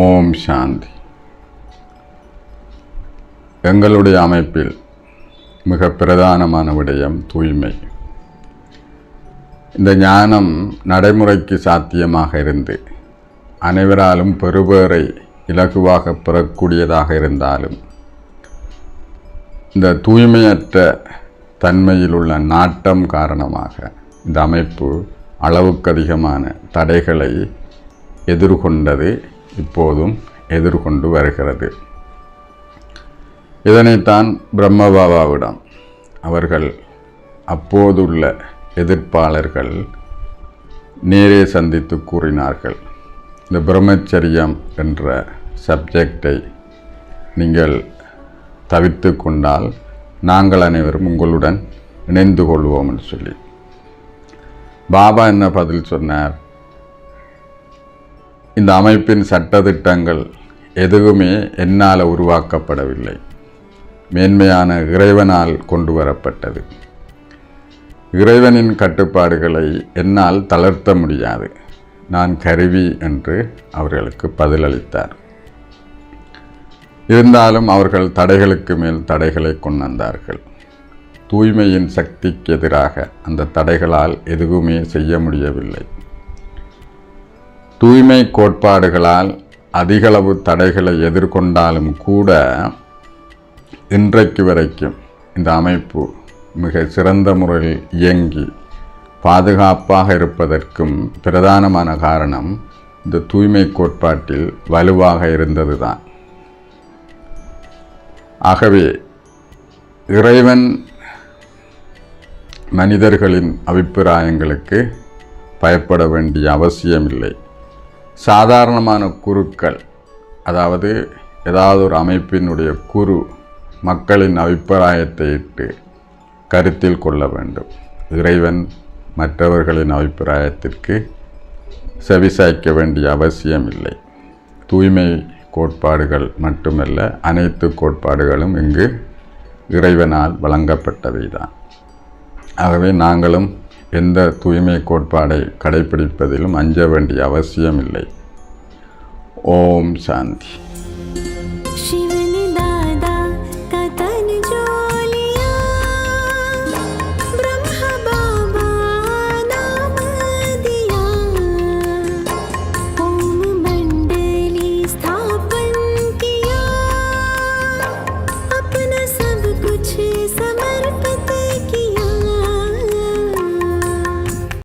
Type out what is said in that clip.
ஓம் சாந்தி. எங்களுடைய அமைப்பில் மிக பிரதானமான விடயம் தூய்மை. இந்த ஞானம் நடைமுறைக்கு சாத்தியமாக இருந்து அனைவராலும் பெறுபேறை இலகுவாக பெறக்கூடியதாக இருந்தாலும் இந்த தூய்மையற்ற தன்மையில் உள்ள நாட்டம் காரணமாக இந்த அமைப்பு அளவுக்கு அதிகமான தடைகளை எதிர்கொண்டது இப்போதும் எதிர்கொண்டு வருகிறது. இதனைத்தான் பிரம்மபாபாவிடம் அவர்கள் அப்போதுள்ள எதிர்ப்பாளர்கள் நேரே சந்தித்து கூறினார்கள். இந்த பிரம்மச்சரியம் என்ற சப்ஜெக்டை நீங்கள் தவிர்த்து கொண்டால் நாங்கள் அனைவரும் உங்களுடன் இணைந்து கொள்வோம் என்று சொல்லி. பாபா என்ன பதில் சொன்னார்? இந்த அமைப்பின் சட்டதிட்டங்கள் எதுவுமே என்னால் உருவாக்கப்படவில்லை. மேன்மையான இறைவனால் கொண்டு வரப்பட்டது. இறைவனின் கட்டுப்பாடுகளை என்னால் தளர்த்த முடியாது. நான் கருவி என்று அவர்களுக்கு பதிலளித்தார். இருந்தாலும் அவர்கள் தடைகளுக்கு மேல் தடைகளை கொண்டு வந்தார்கள். தூய்மையின் சக்திக்கு எதிராக அந்த தடைகளால் எதுவுமே செய்ய முடியவில்லை. தூய்மை கோட்பாடுகளால் அதிகளவு தடைகளை எதிர்கொண்டாலும் கூட இன்றைக்கு வரைக்கும் இந்த அமைப்பு மிக சிறந்த முறையில் இயங்கி பாதுகாப்பாக இருப்பதற்கும் பிரதானமான காரணம் இந்த தூய்மை கோட்பாட்டில் வலுவாக இருந்தது தான் ஆகவே இறைவன் மனிதர்களின் அபிப்பிராயங்களுக்கு பயப்பட வேண்டிய அவசியமில்லை. சாதாரணமான குருக்கள் அதாவது ஏதாவது ஒரு அமைப்பினுடைய குரு மக்களின் அபிப்பிராயத்தை இட்டு கருத்தில் கொள்ள வேண்டும். இறைவன் மற்றவர்களின் அபிப்பிராயத்திற்கு செவிசாய்க்க வேண்டிய அவசியம் இல்லை தூய்மை கோட்பாடுகள் மட்டுமல்ல அனைத்து கோட்பாடுகளும் இங்கு இறைவனால் வழங்கப்பட்டவை தான் ஆகவே நாங்களும் எந்த தூய்மை கோட்பாடை கடைபிடிப்பதிலும் அஞ்ச வேண்டிய அவசியமில்லை. ஓம் சாந்தி.